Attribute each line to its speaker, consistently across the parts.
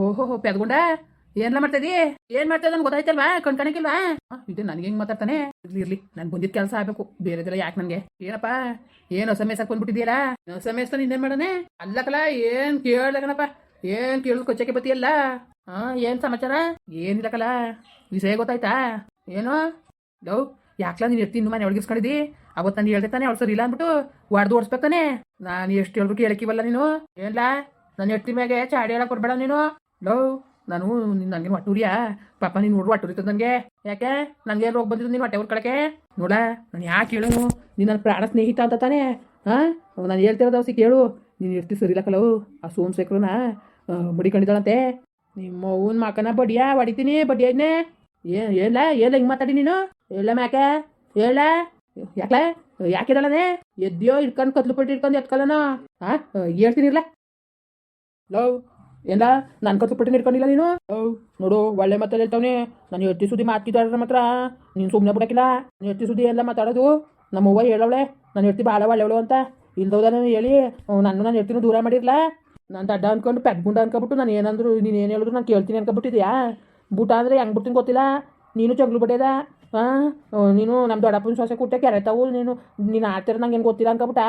Speaker 1: ಓಹೋ ಪೆದ್ಗುಂಡ ಏನ್ಲ ಮಾಡ್ತದಿ ಏನ್ ಮಾಡ್ತದ ಗೊತ್ತಾಯ್ತಲ್ವಾ? ಕಣ್ ಕಾಣಕ್ಕಿಲ್ವಾ ಇದು ನನಗೆ ಹೆಂಗ್ ಮಾತಾಡ್ತಾನೆ. ಇರ್ಲಿ ನನ್ ಬಂದಿದ್ ಕೆಲಸ ಆಗ್ಬೇಕು. ಬೇರೆದೆಲ್ಲ ಯಾಕೆ ನನ್ಗೆ? ಏನಪ್ಪ? ಏನು ಹೊಸ ಮೇಸಕ್ ಬಂದ್ಬಿಟ್ಟಿದ್ಯಲ್ಲ ಹೊಸ ಮೇಸ್ತ ಇನ್ನೇನ್ ಮಾಡನೆ ಅಲ್ಲಕಲ ಏನ್ ಕೇಳ್ದಕನಪ್ಪ ಏನ್ ಕೇಳಿದ್ ಕೊಚ್ಚಕ್ಕೆ ಬತ್ತಿಯಲ್ಲ? ಹಾ ಏನ್ ಸಮಾಚಾರ? ಏನಿಲ್ಲಕಲ್ಲ ವಿಷಯ ಗೊತ್ತಾಯ್ತಾ? ಏನು? ಲವ್ ಯಾಕಲ ನೀನ್ ಇನ್ನು ಮನೆ ಒಳಗಿಸ್ಕೊಂಡಿದ್ದಿ ಅವತ್ತು ನಾನು ಹೇಳ್ದೆ ತಾನೆ, ಅವ್ಳು ಸರಿ ಇಲ್ಲ ಅಂದ್ಬಿಟ್ಟು ಒಡ್ದು ಓಡಿಸ್ಬೇಕಾನೆ ನಾನು ಎಷ್ಟು ಹೇಳ್ಬಿಟ್ಟು ಹೇಳಕ್ಕಿವಲ್ಲ ನೀನು? ಏನ್ಲ? ನನ್ನ ಹೆಟ್ಟಿ ಮ್ಯಾಗೆ ಚಾಡಿ ಹೇಳಕ್ ಕೊಡ್ಬೇಡ ನೀನು? ಲವ್ ನಾನು ನನಗೆ ಹೊಟ್ಟೂರಿಯಾ? ಪಾಪ ನೀನು ನೋಡುವ ಹೊಟ್ಟೂರಿತದ ನನಗೆ ಯಾಕೆ? ನನಗೆ ರೋಗ ಬಂದಿದ್ದು ನೀನು ಹೊಟ್ಟೆ ಕಳಕೆ ನೋಡ, ನಾನು ಯಾಕೆ ಹೇಳು? ನೀನು ನನ್ನ ಪ್ರಾಣ ಸ್ನೇಹಿತ ಅಂತ ತಾನೆ? ಹಾಂ ನಾನು ಹೇಳ್ತಿರೋದು ಅವಸಿ ಕೇಳು. ನೀನು ಎಷ್ಟು ಸರಿ ಇಲ್ಲ ಕಲವು ಆ ಸೋಮಶೇಖರನ ಮಡಿಕೊಂಡಿದ್ದಾಳಂತೆ ನಿಮ್ಮ ಅವ್ವನ ಮಾಕನ ಬಡಿಯಾ? ಹೊಡಿತೀನಿ ಬಡಿಯನ್ನೇ ಏ ಏನ್ಲ ಏನ್ ಹಿಂಗ್ ಮಾತಾಡಿ ನೀನು. ಹೇಳ ಮ್ಯಾಕೆ? ಹೇಳ? ಯಾಕೆ ಯಾಕಿದಳನೆ? ಎದ್ಯೋ ಇಟ್ಕೊಂಡು ಕತ್ಲು ಪಟ್ಟಿ ಇಟ್ಕೊಂಡು ಎತ್ಕೊಳ್ಳೋಣ ಹಾ ಹೇಳ್ತೀನಿ ಇರ್ಲ. ಲವ್ ಏನ್ಲ? ನಾನು ಕತ್ತು ಪಟ್ಟಿ ಇಟ್ಕೊಂಡಿಲ್ಲ ನೀನು? ನೋಡು, ಒಳ್ಳೆ ಮಾತಲ್ಲಿ ಹೇಳ್ತಾವನೆ. ನಾನು ಎತ್ತಿ ಸುದ್ದಿ ಮಾತಿದ್ದಾರ ಮಾತ್ರ. ನೀನು ಸುಮ್ಮನೆ ಬಿಡಕ್ಕಿಲ್ಲ ನೀನು ಎತ್ತಿ ಸುದ್ದಿ ಎಲ್ಲ ಮಾತಾಡೋದು. ನಮ್ಮ ಅವ್ವ ಹೇಳವಳೆ, ನಾನು ಎತ್ತಿ ಭಾಳ ಒಳ್ಳೆವಳು ಅಂತ. ಇಲ್ದವ್ದ ನಾನು ಹೇಳಿ ನಾನು ನಾನು ಎತ್ತಿನೂ ದೂರ ಮಾಡಿರ್ಲ. ನಾನು ದಡ್ಡ ಅನ್ಕೊಂಡು ಪೆಟ್ಗುಂಡ ಅನ್ಕೊಬಿಟ್ಟು ನಾನು ಏನಂದ್ರು, ನೀನು ಏನು ಹೇಳಿದ್ರು ನಾನು ಕೇಳ್ತೀನಿ ಅನ್ಕೊಬಿಟ್ಟಿದ್ಯಾ? ಬೂಟ ಅಂದರೆ ಹೆಂಗೆ ಬಿಡ್ತೀನಿ ಗೊತ್ತಿಲ್ಲ? ನೀನು ಜಗ್ಲು ಬಡಿಯದ? ನೀನು ನಮ್ಮ ದೊಡ್ಡಪ್ಪನ ಸೊಸೆ ಕುಟ್ಟೆ ಕೆರೆತಾವು ನೀನು ನೀನು ಆಡ್ತಿರೋ ನಂಗೆ ಏನು ಗೊತ್ತಿಲ್ಲ ಅನ್ಕೊಬಿಟ್ಟ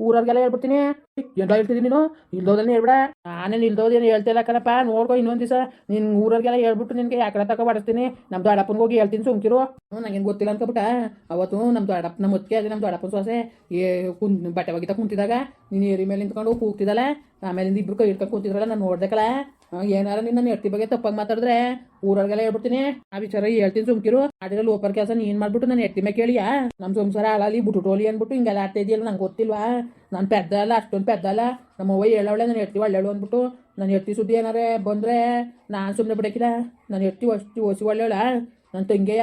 Speaker 1: ಊರವ್ರಿಗೆಲ್ಲ ಹೇಳ್ಬಿಡ್ತೀನಿ ಎಲ್ಲ ಹೇಳ್ತಿದ್ದೀನಿ ನೀನು ಇಲ್ದೋದನ್ನ ಹೇಳ್ಬಿಡ ನಾನೇನು ಇಲ್ದೋದೇನು ಹೇಳ್ತಿಲ್ಲ ಕಣಪ್ಪ ನೋಡ್ಕೊ ಇನ್ನೊಂದು ದಿವಸ ನಿನ್ನ ಊರವ್ರಿಗೆಲ್ಲ ಹೇಳ್ಬಿಟ್ಟು ನಿನಗೆ ಯಾಕಡೆ ತಕ ಬಡಿಸ್ತೀನಿ ನಮ್ಮ ದೊಡ್ಡಪ್ಪನ ಹೋಗಿ ಹೇಳ್ತೀನಿ ಸುಮ್ಕಿರು ನಂಗೇನು ಗೊತ್ತಿಲ್ಲ ಅನ್ಕೊಬಿಟ್ಟ ಅವತ್ತು ನಮ್ಮ ದೊಡ್ಡಪ್ಪನ ಮುತ್ತಿಗೆ ಅದೇ ನಮ್ಮ ದೊಡ್ಡಪ್ಪನ ಸೊಸೆ ಏ ಕುನ್ ಬಟ್ಟೆ ಒಗಿತಾ ಕುಂತಿದಾಗ ನೀನು ಏರಿ ಮೇಲೆ ನಿಂತ್ಕೊಂಡು ಕೂಗ್ತಿದ್ದಲ್ಲ ಆಮೇಲಿಂದ ಇಬ್ರು ಕೈ ಹಿಡ್ಕೊಂಡು ಕೂತಿದ್ರಲ್ಲ, ನಾನು ನೋಡ್ದಕ್ಕಲ್ಲ ಏನಾರ ನಿನ್ನ ಎಟ್ಟಿ ಬಗ್ಗೆ ತಪ್ಪಾಗಿ ಮಾತಾಡಿದ್ರೆ ಊರವ್ರಿಗೆಲ್ಲ ಹೇಳ್ಬಿಡ್ತೀನಿ. ಆ ವಿಚಾರ ಹೇಳ್ತೀನಿ ಸುಮ್ಕಿರು. ಅದ್ರಲ್ಲಿ ಓಪರ್ ಕೆಲಸ ನೀನ್ ಮಾಡ್ಬಿಟ್ಟು ನಾನು ಎಟ್ಟಿ ಮೇಲೆ ಕೇಳಿಯಾ? ನಮ್ಮ ಸಂಸಾರ ಹಾಳಾಲಿ ಬುಟುಟೋಲಿ ಅನ್ಬಿಟ್ಟು ಹಿಂಗೆಲ್ಲ ಆಡ್ತಾ ಇದೆಯಲ್ಲ ನಂಗೆ ಗೊತ್ತಿಲ್ವಾ? ನಾನು ಪೆದ್ದ ಅಲ್ಲ, ಅಷ್ಟೊಂದು ಪೆದ್ದ ಅಲ್ಲ. ನಮ್ಮ ಅವ್ವ ಹೇಳವಳೆ ನಾನು ಎಟ್ಟಿ ಒಳ್ಳೆಳು ಅಂದ್ಬಿಟ್ಟು, ನಾನು ಎಟ್ಟಿ ಸುದ್ದಿ ಏನಾರೇ ಬಂದರೆ ನಾನು ಸುಮ್ಮನೆ ಬಿಡಕಿಲ್ಲ. ನಾನು ಎಟ್ಟಿ ಅಷ್ಟು ಓಸಿ ಒಳ್ಳೆವಳ ನನ್ನ ತಂಗಿಯ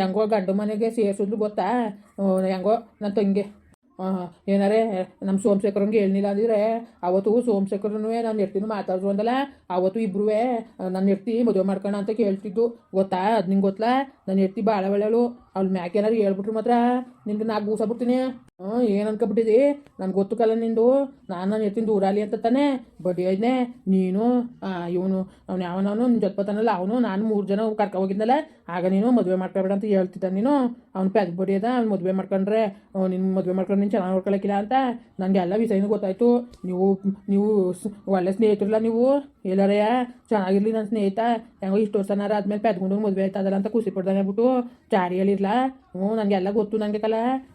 Speaker 1: ಹೆಂಗೋ ಗಂಡು ಮನೆಗೆ ಸೇರಿಸಿದ್ಲು ಗೊತ್ತಾ? ಹೆಂಗೋ ನನ್ನ ತಂಗಿ ಏನಾರೇ ನಮ್ಮ ಸೋಮಶೇಖರಂಗೆ ಹೇಳಿಲ್ಲ ಅಂದಿದ್ರೆ, ಅವತ್ತು ಸೋಮಶೇಖರನು ನಾನು ಎರ್ತಿನೂ ಮಾತಾಡ್ಸು ಅಂದಲ್ಲ, ಅವತ್ತು ಇಬ್ರು ನನ್ನ ಎರ್ತಿ ಮದುವೆ ಮಾಡ್ಕೋಣ ಅಂತ ಕೇಳ್ತಿದ್ದು. ಗೊತ್ತಾ ಅದು ನಿಂಗೆ ಗೊತ್ತಲ್ಲ ನನ್ನ ಎರ್ತಿ ಭಾಳ ಒಳ್ಳೆಯವಳು ಅವ್ಳ ಮ್ಯಾಕೆ ಏನಾರು ಹೇಳ್ಬಿಟ್ರು ಮಾತ್ರ. ನಿನ್ಗೆ ನಾಲ್ಕು ಗೂಸ ಬಿಡ್ತೀನಿ. ಹ್ಞೂ ಏನು ಅನ್ಕೊಬಿಟ್ಟಿದಿ? ನನ್ಗೆ ಗೊತ್ತು ಕಲ್ಲ ನಿಂದು. ನಾನು ನನ್ನ ಎತ್ತಿನ ದೂರಾಲಿ ಅಂತ ತಾನೆ ಬಡ್ಡಿ ಐದ್ನೆ ನೀನು ಇವನು, ಅವ್ನು ಯಾವನವನು ನಿನ್ನ ಜೊತೆ ಅವನು, ನಾನು ಮೂರು ಜನ ಕರ್ಕೊ ಹೋಗಿದ್ನಲ್ಲ. ಆಗ ನೀನು ಮದುವೆ ಮಾಡ್ಕೊಬೇಡ ಅಂತ ಹೇಳ್ತಿದ್ದ ನೀನು. ಅವ್ನು ಪೆದ್ ಬಡಿ ಅದ ಅವ್ನು ಮದುವೆ ಮಾಡ್ಕೊಂಡ್ರೆ ನಿನ್ನ ಮದುವೆ ಮಾಡ್ಕೊಂಡು ನೀನು ಚೆನ್ನಾಗಿ ನೋಡ್ಕೊಳಕ್ಕಿಲ್ಲ ಅಂತ. ನನಗೆ ಎಲ್ಲ ವಿಷಯನೂ ಗೊತ್ತಾಯ್ತು. ನೀವು ನೀವು ಒಳ್ಳೆ ಸ್ನೇಹಿತರಲ್ಲ ನೀವು. ಎಲ್ಲಾರೇ ಚೆನ್ನಾಗಿರ್ಲಿ ನನ್ನ ಸ್ನೇಹಿತ. ಹೆಂಗೋ ಇಷ್ಟು ವರ್ಷನಾರ ಆದ್ಮೇಲೆ ಪೆದ್ಕೊಂಡು ಮದುವೆ ಆಯ್ತದಲ್ಲ ಅಂತ ಖುಷಿ ಪಡ್ದಾನೆ ಬಿಟ್ಟು ಚಾರಿ ಹೇಳಿರ್ಲ ಹ್ಞೂ ನನಗೆಲ್ಲ ಗೊತ್ತು ನನಗೆ ಕಲ.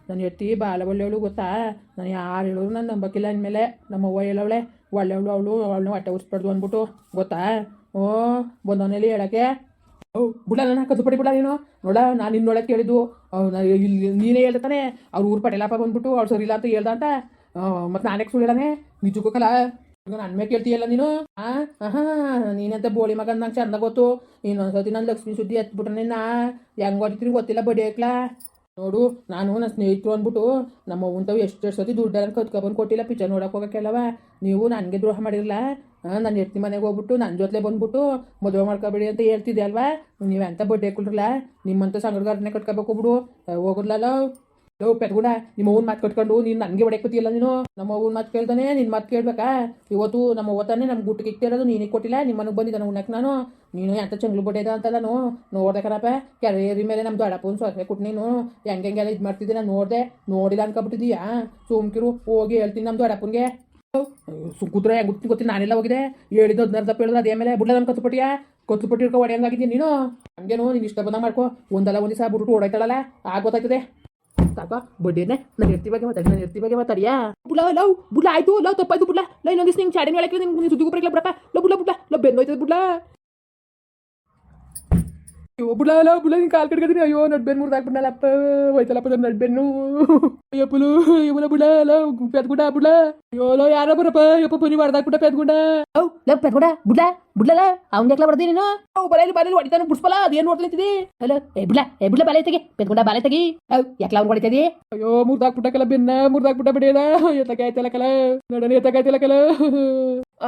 Speaker 1: ನಾನು ಎತ್ತಿ ಭಾಳ ಒಳ್ಳೆಯವಳು ಗೊತ್ತಾ. ನಾನು ಯಾರು ಹೇಳೋರು ನಾನು ನಂಬಕ್ಕಿಲ್ಲ ಅಂದಮೇಲೆ ನಮ್ಮ ಅವ್ವ ಹೇಳವಳೆ ಒಳ್ಳೆಯವಳು ಅವಳು, ಅವಳನ್ನ ಹೊಟ್ಟೆ ಉರ್ಸ್ಬಾರ್ದು ಅಂದ್ಬಿಟ್ಟು. ಗೊತ್ತಾ? ಓ ಬಂದವನಲ್ಲಿ ಹೇಳಕ್ಕೆ? ಓ ಬಿಡಲ್ಲ ನಾನು ಕದ್ದು ಪಡಿ ಬಿಡ ನೀನು. ನೋಡ ನಾನು ನಿನ್ನೊಳಗೆ ಕೇಳಿದ್ದು. ಇಲ್ಲಿ ನೀನೇ ಹೇಳ್ತಾನೆ ಅವ್ರು ಊರು ಪಟೇಲಪ್ಪ ಬಂದ್ಬಿಟ್ಟು ಅವ್ರು ಸರಿ ಇಲ್ಲ ಅಂತ ಹೇಳ್ದ ಅಂತ. ಮತ್ತು ನಾನೇ ಸುಳ್ಳು ಹೇಳನೆ ನಿಜಕ್ಕೂ ಕಲ. ನನ್ನ ಮೇಲೆ ಕೇಳ್ತೀಯಲ್ಲ ನೀನು? ಹಾಂ ಹಾಂ ನೀನಂತ ಬೋಳಿ ಮಗ ನಂಗೆ ಚಂದ ಗೊತ್ತು. ಇನ್ನೊಂದ್ಸತಿ ನಾನು ಲಕ್ಷ್ಮಿ ಸುದ್ದಿ ಎತ್ಬಿಟ್ರೆ ನಿನ್ನ. ಹೆಂಗೆ ಹೊಡಿತೀನಿ ಗೊತ್ತಿಲ್ಲ ಬಡಿಯಕ್ಲಾ ನೋಡು, ನಾನು ನನ್ನ ಸ್ನೇಹಿತರು ಅಂದ್ಬಿಟ್ಟು ನಮ್ಮ ಅವ್ವಂತವು ಎಷ್ಟು ಎಷ್ಟು ಸತಿ ದುಡ್ಡನ್ನು ಕತ್ಕೊಬಂದು ಕೊಟ್ಟಿಲ್ಲ. ಪಿಕ್ಚರ್ ನೋಡಕ್ಕೆ ಹೋಗೋಕ್ಕೆಲ್ಲವ. ನೀವು ನನಗೆ ದ್ರೋಹ ಮಾಡಿರಲ್ಲ ನಾನು ಎತ್ತಿ ಮನೆಗೆ ಹೋಗ್ಬಿಟ್ಟು ನನ್ನ ಜೊತೆ ಬಂದ್ಬಿಟ್ಟು ಮದುವೆ ಮಾಡ್ಕೊಬೇಡಿ ಅಂತ ಹೇಳ್ತಿದ್ದೆ ಅಲ್ವಾ ನೀವೆಂತ ಬಡ್ಡೆ ಕೊಡ್ರಲ್ಲ ನಿಮ್ಮಂತ ಸಂಗಡಗಾರನೇ ಕಟ್ಕೋಬೇಕು ಬಿಡು. ಹೋಗೋದ್ಲಲ್ಲ ಲವ್ ಪೆಟ್ಗುಡ ನಿಮ್ಮ ಅವ್ನ ಮಾತು ಕಟ್ಕೊಂಡು ನೀನು ನನಗೆ ಹೊಡೆಯಕ್ಕೆ ಕೂತಿಲ್ಲ ನೀನು ನಮ್ಮ ಅವ್ನ ಮಾತು ಕೇಳ್ತಾನೆ ನಿನ್ ಮಾತು ಕೇಳ್ಬೇಕಾ ಇವತ್ತು ನಮ್ಮ ಓತಾನೆ ನಮ್ ಗುಟ್ಟಿಗೆ ಇಕ್ತಿರೋದು ನೀನಿಗೆ ಕೊಟ್ಟಿಲ್ಲ ನಿಮ್ಮ ಮನೆಗೆ ಬಂದಿದ್ದಾನೆ ಉಣ್ಣಕ್ಕೆ ನಾನು ನೀನು ಎಂತ ಚಂಗ್ಲು ಬಡ್ಡೆದ ಅಂತ ನಾನು ನೋಡ್ದೆ ಕಣಪ್ಪ ಕೆರೆಯರಿ ಮೇಲೆ ನಮ್ಮ ಅಡಪ್ಪನ ಸೊಸೆ ಕೊಟ್ಟು ನೀನು ಹೆಂಗೆ ಹೆಂಗೆಲ್ಲ ಇದು ಮಾಡ್ತಿದ್ದೆ ನಾನು ನೋಡಿದೆ ನೋಡಿಲ್ಲ ಅನ್ಕೊಬಿಟ್ಟಿದ್ಯಾ ಸುಮ್ಕಿರು ಹೋಗಿ ಹೇಳ್ತೀನಿ ನಮ್ಮ ಅಡಪ್ಪನ್ಗೆ ಸುಂಕುದ್ರೆ ಹೆಂಗೆ ಗೊತ್ತಿ ನಾನೆಲ್ಲ ಹೋಗಿದೆ ಹೇಳಿದ್ದು ಹದಿನಾರು ಹೇಳಿದ್ರೆ ಅದೇ ಮೇಲೆ ಬುಡ್ಲ ನನ್ನ ಕತ್ತುಪಟ್ಟಿಯ ಕತ್ತುಪಟ್ಟಿ ಇಟ್ಕೊ ಹೊಡೆಯಂಗಾಗಿದ್ದೀನಿ ನೀನು ಹಂಗೇನು ನೀನು ಇಷ್ಟ ಬಂದಾಗ ಮಾಡ್ಕೊ ಒಂದಲ್ಲ ಒಂದು ದಿವಸ ಬಿಟ್ಬಿಟ್ಟು ಓಡಾಯ್ತಾಳಲ್ಲ ಆಗ ಗೊತ್ತಾಯ್ತದೆ ಸಾಕ ಬಡ್ಡಿನೇ ನಾನು ಎರ್ತಿ ಬಗ್ಗೆ ಮಾತಾಡಿ ನಾನು ಎರ್ತಿ ಬಗ್ಗೆ ಮಾತಾಡಿಯಾ ಬುಡ್ಲ ಲವ್ ಬುಡ್ಲ ಆಯ್ತು ಲವ್ ತಪ್ಪಾಯ್ತು ಬುಡ್ಲ ಲವ್ ಇನ್ನೊಂದು ನಿಂಗೆ ಚಾಡಿನ ಹೇಳಕ್ಕೆ ನಿಂಗೆ ಸುದ್ದಿಗೂ ಬರಲಿಲ್ಲ ಬಿಡಪ್ಪ ಲವ್ ಬುಡ್ಲ ಬುಡ್ಲ ಲವ್ ಬೆನ್ನೋಯ್ತದ ಬುಡ್ಲ ಅಯ್ಯೋ ಬುಡಲ ಬುಡ ನೀನು ಕಾಲ್ ಕಡ್ಕತೀನಿ ಅಯ್ಯೋ ನಡ್ಬೆನ್ ಮುರ್ದಾಕ್ಬಿಡ್ನಲ್ಲಪ್ಪ ಹೋಯ್ತಲ್ಲಪ್ಪ ನನ್ನ ನಡ್ಬೆನ್ನು. ಅಯ್ಯೋ ಪುಲು ಅಯ್ಯೋ ಬುಡ ಲವ್ ಪೆದ್ಗುಡ ಬುಡ ಅಯ್ಯೋ ಲೋ ಯಾರ ಬರಪ್ಪ. ಯಪ್ಪ ಪುನಿ ಮಾಡ್ದಾಕ್ಬಿಟ್ಟ ಪೆದ್ಗುಡ
Speaker 2: ಅವ್ ಲವ್ ಪೆದ್ಗುಡ ಬುಡ ಬುಡ್ಲಲ್ಲ ಅವ್ನ ಯಾಕ್ಲ ಬರ್ದಿ ನೀನು?
Speaker 1: ಅವ್ ಬಲೆಯಲ್ಲಿ ಬಲೆಯಲ್ಲಿ ಹೊಡಿತಾನೆ ಬಿಡ್ಸ್ಬಲ್ಲ ಅದೇನು ನೋಡ್ಲಿತ್ತಿದಿ
Speaker 2: ಹಲೋ ಏ ಬಿಡ್ಲ ಏ ಬಿಡ್ಲ ಬಲೆ ತೆಗಿ ಪೆಟ್ಕೊಂಡ ಬಲೆ ತೆಗಿ. ಅವ್ ಯಾಕಲ ಅವ್ನು ಹೊಡಿತದಿ
Speaker 1: ಅಯ್ಯೋ ಮುರ್ದಾಕ್ಬಿಟ್ಟ ಬೆನ್ನ ಮುರ್ದಾಕ್ಬಿಟ್ಟ ಬಿಡಿಯದ. ಎತ್ತಕಾಯ್ತಲ್ಲ ಕಲ ನಡನೆ ಎತ್ತಕಾಯ್ತಿಲ್ಲ ಕಲ.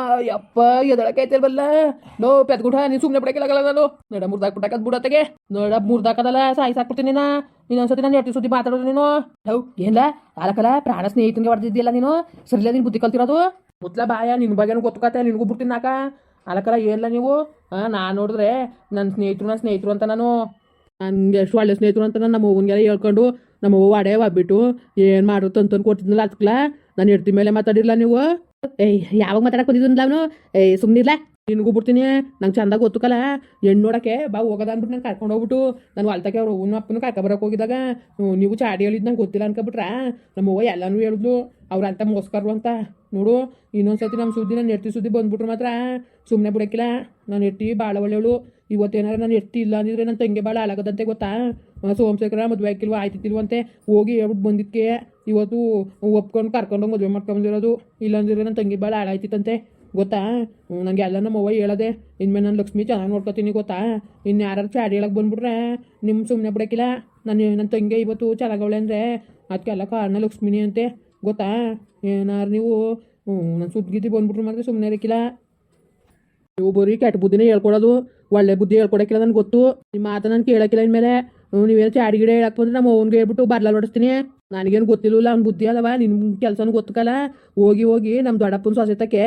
Speaker 1: ಅಯ್ಯಪ್ಪ ಎದಳಕಾಯ್ತಿಲ್ವಲ್ಲ ನೋ ಪೆದ್ಗುಡ ನೀನು ಸುಮ್ಮನೆ ಬಿಡಕ್ಕಿಲ್ಲ ನಾನು. ನಡ ಮುರ್ದಾಕ್ಬಿಟ್ಟಕದ್ ಬಿಡತ್ತಗೆ ನಡ ಮುರ್ದಾಕದಲ್ಲ ಸಾಯಿ ಸಾಕ್ಬಿಡ್ತೀನಿ ನಾ ಇನ್ನೊಂದ್ಸತಿ ನಾನು ಎಟ್ಟಿ ಸುದ್ದಿ ಮಾತಾಡೋದು ನೀನು.
Speaker 2: ಹೌ, ಏನ್ಲ? ಆಲಕಲ, ಪ್ರಾಣ ಸ್ನೇಹಿತನಿಗೆ ಹೊಡೆದಿದ್ದಿಲ್ಲ ನೀನು? ಸರಿಲ್ಲ, ನೀನು ಬುದ್ಧಿ ಕಲ್ತಿರೋದು?
Speaker 1: ಮುತ್ಲ ಬಾಯ, ನಿನ್ ಬಗ್ಗೆನೂ ಗೊತ್ತುಕತ್ತೆ ನಿನಗೂ ಬಿಡ್ತೀನಿ ನಾಕ. ಆಲಕಲ, ಏನ್ಲ ನೀವು? ನಾನು ನೋಡಿದ್ರೆ ನನ್ನ ಸ್ನೇಹಿತರು ನನ್ನ ಸ್ನೇಹಿತರು ಅಂತ ನಾನು. ನನಗೆ ಎಷ್ಟು ಒಳ್ಳೆ ಸ್ನೇಹಿತರು ಅಂತ ನನ್ನ ನಮ್ಮ ಅವ್ವನಿಗೆಲ್ಲ ಹೇಳ್ಕೊಂಡು ನಮ್ಮ ಅವ್ವ ಅಡೆ ಬಿಟ್ಟು ಏನು ಮಾಡುತ್ತಂತ ಕೊಟ್ಟಿದ್ನಲ್ಲ ಅದಕ್ಕಲ್ಲ ನಾನು ಹೆಡ್ತಿ ಮೇಲೆ ಮಾತಾಡಿಲ್ಲ ನೀವು.
Speaker 2: ಏಯ್ ಯಾವಾಗ ಮಾತಾಡಕ್ ಬಂದಿದ್ದು ಅವನು ಏಯ್ ಸುಮ್ಮನಿರ್ಲ
Speaker 1: ನಿನಗೂ ಬಿಡ್ತೀನಿ. ನಂಗೆ ಚಂದ ಗೊತ್ತುಕಲ್ಲ. ಹೆಣ್ಣು ನೋಡಕ್ಕೆ ಬಾ ಹೋಗದ ಅಂದ್ಬಿಟ್ಟು ನಾನು ಕರ್ಕೊಂಡು ಹೋಗ್ಬಿಟ್ಟು. ನಾನು ಹೊಲ್ತಕ್ಕೆ ಅವ್ರು ಅವ್ನ ಅಪ್ಪನ ಕರ್ಕೊಬರಕ್ಕೆ ಹೋಗಿದಾಗ ನೀವು ಚಾಡಿ ಹೇಳಿದ್ ನಂಗೆ ಗೊತ್ತಿಲ್ಲ ಅನ್ಕೊಬಿಟ್ರೆ? ನಮ್ಮ ಅವ್ವ ಎಲ್ಲನೂ ಹೇಳಿದ್ಲು. ಅವ್ರ ಅಂತ ಮೋಸ್ಕರ್ರು ಅಂತ. ನೋಡು ಇನ್ನೊಂದ್ಸತಿ ನಮ್ಮ ಸುದ್ದಿ ನಾನು ಎಟ್ಟಿ ಸುದ್ದಿ ಬಂದ್ಬಿಟ್ರು ಮಾತ್ರ ಸುಮ್ಮನೆ ಬಿಡಕ್ಕಿಲ್ಲ. ನಾನು ಎಟ್ಟಿ ಭಾಳ ಒಳ್ಳೆಯವಳು ಇವತ್ತೇನಾರ ನಾನು ಎಟ್ಟಿ ಇಲ್ಲ ಅಂದಿದ್ರೆ ನನ್ನ ತಂಗಿ ಭಾಳ ಹಾಳಾಗದಂತೆ ಗೊತ್ತಾ? ಸೋಮಶೇಖರ ಮದುವೆ ಹಾಕಿಲ್ವ ಆಯ್ತಿತ್ತಿಲ್ವಂತೆ ಹೋಗಿ ಹೇಳ್ಬಿಟ್ಟು ಬಂದಿದ್ದಕ್ಕೆ ಇವತ್ತು ಒಪ್ಕೊಂಡು ಕರ್ಕೊಂಡು ಮದುವೆ ಮಾಡ್ಕೊಂಬಂದಿರೋದು. ಇಲ್ಲಾಂದ್ರೆ ನನ್ನ ತಂಗಿ ಭಾಳ ಹಾಳಾಯ್ತಿತ್ತಂತೆ. ಗೊತ್ತಾ? ನನಗೆ ಎಲ್ಲ ನಮ್ಮ ಅವ್ವ ಹೇಳದೆ. ಇನ್ಮೇಲೆ ನಾನು ಲಕ್ಷ್ಮಿ ಚೆನ್ನಾಗಿ ನೋಡ್ಕೊತೀನಿ ಗೊತ್ತಾ? ಇನ್ನು ಯಾರು ಚಾಡಿ ಹೇಳಕ್ಕೆ ಬಂದ್ಬಿಟ್ರೆ ನಿಮ್ಮ ಸುಮ್ಮನೆ ಬಿಡಕ್ಕಿಲ್ಲ? ನಾನು ನನ್ನ ತಂಗಿ ಇವತ್ತು ಚೆನ್ನಾಗವಳೆ ಅಂದರೆ ಅದಕ್ಕೆಲ್ಲ ಕಾರಣ ಲಕ್ಷ್ಮಿನಿ ಅಂತೆ. ಗೊತ್ತಾ? ಏನಾರು ನೀವು ನನ್ನ ಸುದ್ದಿಗಿದ್ದು ಬಂದ್ಬಿಟ್ರೆ ಮಾತ್ರ ಸುಮ್ಮನೆ ಇರಕ್ಕಿಲ್ಲ. ನೀವು ಬರೀ ಕೆಟ್ಟ ಬುದ್ಧಿನೇ ಹೇಳ್ಕೊಡೋದು. ಒಳ್ಳೆ ಬುದ್ಧಿ ಹೇಳ್ಕೊಡಕ್ಕಿಲ್ಲ ನನಗೆ ಗೊತ್ತು. ನಿಮ್ಮ ಮಾತು ನಾನು ಕೇಳೋಕ್ಕಿಲ್ಲ ಇನ್ಮೇಲೆ. ನೀವೇನು ಚಾಡಿ ಗಿಡ ಹೇಳಕ್ ಬಂದ್ರೆ ನಮ್ಮ ಅವ್ನಿಗೆ ಹೇಳ್ಬಿಟ್ಟು ಬರ್ಲ ಹೊಡಿಸ್ತೀನಿ. ನನಗೇನು ಗೊತ್ತಿಲ್ಲ ಅವ್ನ ಬುದ್ಧಿ ಅಲ್ಲವ ನಿನ್ನ ಕೆಲಸನೂ ಗೊತ್ತಕಲ್ಲ. ಹೋಗಿ ಹೋಗಿ ನಮ್ಮ ದೊಡ್ಡಪ್ಪನ ಸೊಸೆತಕ್ಕೆ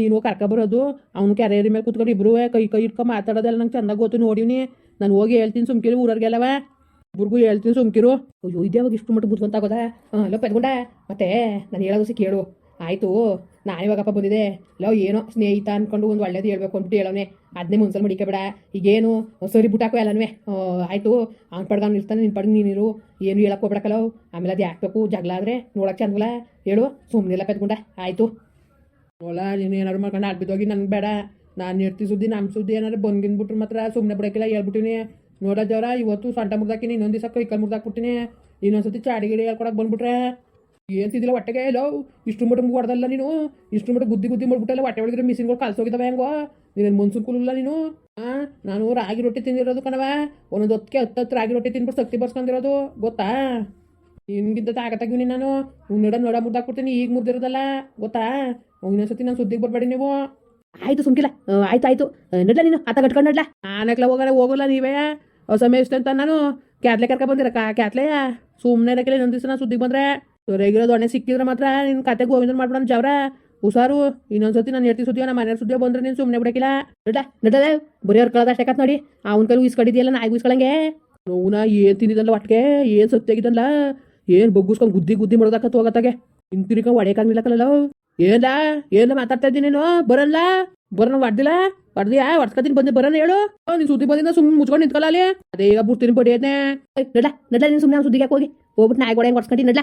Speaker 1: ನೀನು ಕರ್ಕ ಬರೋದು. ಅವ್ನು ಕೆರೆಯರಿ ಮೇಲೆ ಕೂತ್ಕೊಂಡು ಇಬ್ರು ಕೈ ಕೈ ಇಟ್ಕೊಂಡು ಮಾತಾಡೋದಲ್ಲ ನಂಗೆ ಚೆಂದಾಗಿ ಗೊತ್ತು, ನೋಡಿವ್ನಿ. ನಾನು ಹೋಗಿ ಹೇಳ್ತೀನಿ ಸುಮ್ಕಿರಿ ಊರವ್ರಿಗೆಲ್ಲವ. ಇಬ್ರಿಗೂ ಹೇಳ್ತೀನಿ ಸುಮ್ಕಿರು.
Speaker 2: ಅಯ್ಯೋ, ಇದ್ಯಾವಾಗ ಇಷ್ಟು ಮಟ್ಟ ಬುದ್ಧಿವಂತಾಗೋದ ಹಾಂ, ಲೋ ಪೆದ್ಕೊಂಡ ಮತ್ತೆ ನಾನು ಹೇಳೋದು ಕೇಳು. ಆಯಿತು, ನಾನು ಇವಾಗಪ್ಪ ಬಂದಿದೆ ಲೋ, ಏನೋ ಸ್ನೇಹಿತ ಅನ್ಕೊಂಡು ಒಂದು ಒಳ್ಳೇದು ಹೇಳ್ಬೇಕು ಅಂದ್ಬಿಟ್ಟು ಹೇಳೋನೆ. ಅದನ್ನೇ ಮುನ್ಸಲ್ ಮಡಿಕಬೇಡ ಈಗೇನು ಸರಿ ಬಿಟ್ಟಾಕೋ ಎಲ್ಲನೂ. ಆಯಿತು ಅವ್ನ ಪಡ್ಗ ಅವ್ನು ಇರ್ತಾನೆ ನಿನ್ನ ಪಡ್ಗ ನೀನಿರು ಏನು ಹೇಳಕ್ಕೆ ಹೋಗ್ಬೇಡಕಲ್ಲ ಆಮೇಲೆ ಅದು ಯಾಕಬೇಕು ಜಗಳ ಆದರೆ ನೋಡಕ್ಕೆ ಚಂದಲ್ಲ. ಹೇಳು ಸುಮ್ಮನೆಲ್ಲ ಪೆದ್ಕೊಂಡ. ಆಯಿತು.
Speaker 1: ನೋಡ ನೀನು ಏನಾದ್ರು ಮಾಡ್ಕೊಂಡು ಆಡ್ಬಿದ್ದೋಗಿ ನನಗೆ ಬೇಡ. ನಾನು ಇರ್ತಿ ಸುದ್ದಿ ನಮ್ಮ ಸುದ್ದಿ ಏನಾರು ಬಂದ್ಗಿನ್ಬಿಟ್ರು ಮಾತ್ರ ಸುಮ್ಮನೆ ಬಿಡಕ್ಕಿಲ್ಲ ಹೇಳ್ಬಿಟ್ಟಿನಿ. ನೋಡೋದವ್ರ ಇವತ್ತು ಸೊಂಟ ಮುರ್ದಾಕಿನಿ ಇನ್ನೊಂದು ದಿವಸ ಕೈ ಕಲ್ ಮುರ್ದಾಕ್ಬಿಟ್ಟಿನಿ ಇನ್ನೊಂದ್ಸತಿ ಚಾಡಿ ಗಿಡಿ ಹೇಳ್ಕೊಡಕ್ಕೆ ಬಂದ್ಬಿಟ್ರೆ ಏನು ತಿದ್ದಿಲ್ಲ ಹೊಟ್ಟೆಗೆ? ಎಲ್ಲೋ ಇಷ್ಟು ಮಟ್ಟ ಹೊಡೆದಲ್ಲ ನೀನು? ಇಷ್ಟು ಮಟ್ಟ ಗುದ್ದಿ ಗುದ್ದಿ ಮಾಡ್ಬಿಟ್ಟಲ್ಲ ಹೊಟ್ಟೆ ಒಳಗಿದ್ರೆ ಮಿಷಿನ್ಗಳು ಕಲ್ಸೋಗಿದ್ದಾವೆ ಹೆಂಗೋ? ನೀನು ಮನ್ಸೂನ್ ಕುಲಿಲ್ಲ ನೀನು? ಹಾಂ ನಾನು ರಾಗಿ ರೊಟ್ಟಿ ತಿಂದಿರೋದು ಕಣವ ಒಂದೊಂದು ಹೊತ್ತಿಗೆ ಹತ್ತು ಹತ್ತು ರಾಗಿ ರೊಟ್ಟಿ ತಿನ್ಬಿಟ್ಟು ಶಕ್ತಿ ಬರ್ಸ್ಕೊಂಡಿರೋದು, ಗೊತ್ತಾ? ನಿನ್ಗಿಂತ ನೀನು. ನಾನು ನೋಡ ನೋಡ, ಮುರ್ದಾಕ್ಬಿಡ್ತೀನಿ. ಈಗ ಮುರ್ದಿರೋದಲ್ಲ, ಗೊತ್ತಾ? ಇನ್ನೊಂದ್ಸತಿ ನಾನು ಸುದ್ದಿಗೆ ಬರ್ಬೇಡಿ ನೀವು.
Speaker 2: ಆಯ್ತು ಸುಮ್ಕಿಲ್ಲ. ಆಯ್ತು ಆಯ್ತು. ನಡ್ಲ ನೀನು. ಆತ ಕಟ್ಕೊಂಡು ನಡ್ಲ.
Speaker 1: ಆನಕ್ಲ ಹೋಗಲ್ಲ ಹೋಗಲ್ಲ ನೀವೇ. ಸಮಯ ಇಷ್ಟ ನಾನು. ಕ್ಯಾತ್ಲೆ ಕರ್ಕ ಬಂದಿರ ಕ್ಯಾತ್ಲೆಯ? ಸುಮ್ಮನೆ ಇರಕ್ಕಿಲ್ಲ ಇನ್ನೊಂದು ದಿವಸ ನಾನು ಸುದ್ದಿಗೆ ಬಂದ್ರೆ. ಸರಿಯಾಗಿರೋ ದೊಣ್ಣೆ ಸಿಕ್ಕಿದ್ರೆ ಮಾತ್ರ ನಿನ್ನ ಕತೆ ಗೋವಿಂದನ್ ಮಾಡ್ಬಿಡೋಣ ಜವರ ಹುಷಾರು ಇನ್ನೊಂದ್ಸತಿ ನಾನು ಹೇಳ್ತಿ ಸುದ್ದಿ ನಮ್ಮ ಮನೆಯವ್ರ ಸುದ್ದಿ ಬಂದ್ರೆ ನೀನು ಸುಮ್ಮನೆ ಬಿಡಕ್ಕಿಲ್ಲ
Speaker 2: ನಡ ನಡದ ಬರೀ ಕಳದ ಅಷ್ಟೇ ಕತ್ ನೋಡಿ ಅವನ ಕೈ ಉಯಿಸ್ಕೊಂಡಿದ್ಯಲ್ಲ ನಾಯಿ ಉಯಿಸ್ಕೊಳಂಗೆ
Speaker 1: ನೋವುನ ಏನು ತಿಂದಿದ್ದಲ್ಲ ಒಟ್ಟಿಗೆ ಏನು ಸತ್ಯಾಗಿದ್ದಲ್ಲ ಏನು ಬಗ್ಗಿಸ್ಕೊಂಡು ಗುದ್ದಿ ಗುದ್ದಿ ಮಾಡೋದಕ್ಕತ್ತು ಹೋಗತ್ತಾಗೆ ಹಿಂತಿರಿಕ ಹೊಡೆಯಕ್ಕಾಗ್ಲಿಲ್ಲಕ್ಕಲ್ಲ ಏನ ಏನ ಮಾತಾಡ್ತಾ ಇದ್ದೀನಿ ನೀನು ಬರಲ್ಲ ಬರೋಣ ಹೊಡ್ದಿಲ್ಲ ಹೊಡ್ದಿಯಾ ಹೊಡ್ಸ್ಕೊತೀನಿ ಬಂದು ಬರೋಣ ಹೇಳು ನೀನು ಸುದ್ದಿ ಬಂದಿಂದ ಸುಮ್ಮನೆ ಮುಚ್ಕೊಂಡು ನಿಂತ್ಕೊಳ್ಳ ಅದೇ ಈಗ ಬಿಡ್ತೀನಿ ಬಡಿಯತ್ತೆ
Speaker 2: ನಡ ನಡ ನೀನು ಸುಮ್ಮನೆ ಸುದ್ದಿಗೆ ಹೋಗಿ ಹೋಗ್ಬಿಟ್ಟು ನಾಯಿ ಗೋಡೆ ಹೊಡ್ಸ್ಕೊಂಡು ನಡ್ಲ